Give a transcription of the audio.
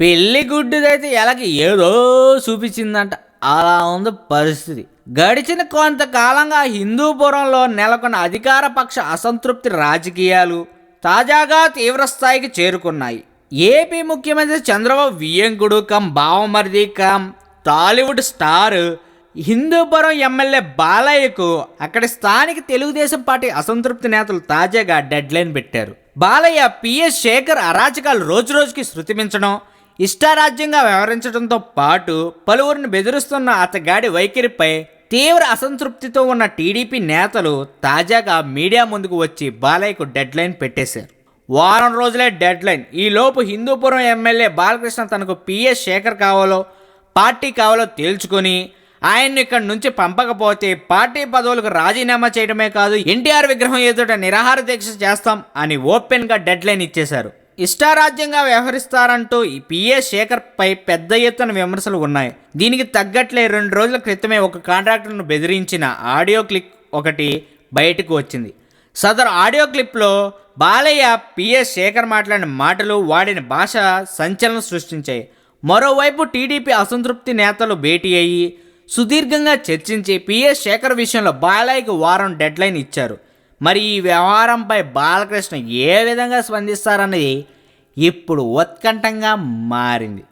పెళ్ళి గుడ్డుదైతే ఎలాగ ఏదో చూపించిందంట. అలా ఉంది పరిస్థితి. గడిచిన కొంతకాలంగా హిందూపురంలో నెలకొన్న అధికార పక్ష అసంతృప్తి రాజకీయాలు తాజాగా తీవ్రస్థాయికి చేరుకున్నాయి. ఏపీ ముఖ్యమంత్రి చంద్రబాబు వియ్యంకుడు కం బావమరిది cum Tollywood star Hindupuram MLA బాలయ్యకు అక్కడి స్థానిక తెలుగుదేశం పార్టీ అసంతృప్తి నేతలు తాజాగా డెడ్లైన్ పెట్టారు. బాలయ్య పిఎస్ శేఖర్ అరాచకాలు రోజురోజుకి శృతిమించడం ఇష్టారాజ్యంగా వ్యవహరించడంతో పాటు పలువురిని బెదిరిస్తున్న అతగాడి వైఖరిపై తీవ్ర అసంతృప్తితో ఉన్న టీడీపీ నేతలు తాజాగా మీడియా ముందుకు వచ్చి బాలయ్యకు డెడ్లైన్ పెట్టేశారు. వారం రోజులే డెడ్ లైన్ ఈలోపు హిందూపురం ఎమ్మెల్యే బాలకృష్ణ తనకు పిఎస్ శేఖర్ కావాలో పార్టీ కావాలో తేల్చుకొని ఆయన్ని ఇక్కడి నుంచి పంపకపోతే పార్టీ పదవులకు రాజీనామా చేయడమే కాదు ఎన్టీఆర్ విగ్రహం ఎదుట నిరాహార దీక్ష చేస్తాం అని ఓపెన్గా డెడ్ లైన్ ఇచ్చేశారు. ఇష్టారాజ్యంగా వ్యవహరిస్తారంటూ పిఏ శేఖర్ పై పెద్ద ఎత్తున విమర్శలు ఉన్నాయి. దీనికి తగ్గట్లే రెండు రోజుల క్రితమే ఒక కాంట్రాక్టర్ను బెదిరించిన ఆడియో క్లిప్ ఒకటి బయటకు వచ్చింది. సదరు ఆడియో క్లిప్లో బాలయ్య పిఎస్ శేఖర్ మాట్లాడిన మాటలు వాడిన భాష సంచలనం సృష్టించాయి. మరోవైపు టీడీపీ అసంతృప్తి నేతలు భేటీ అయ్యి సుదీర్ఘంగా చర్చించి పిఎస్ శేఖర్ విషయంలో బాలయ్యకు వారం డెడ్లైన్ ఇచ్చారు. మరి ఈ వ్యవహారంపై బాలకృష్ణ ఏ విధంగా స్పందిస్తారన్నది ఇప్పుడు ఉత్కంఠంగా మారింది.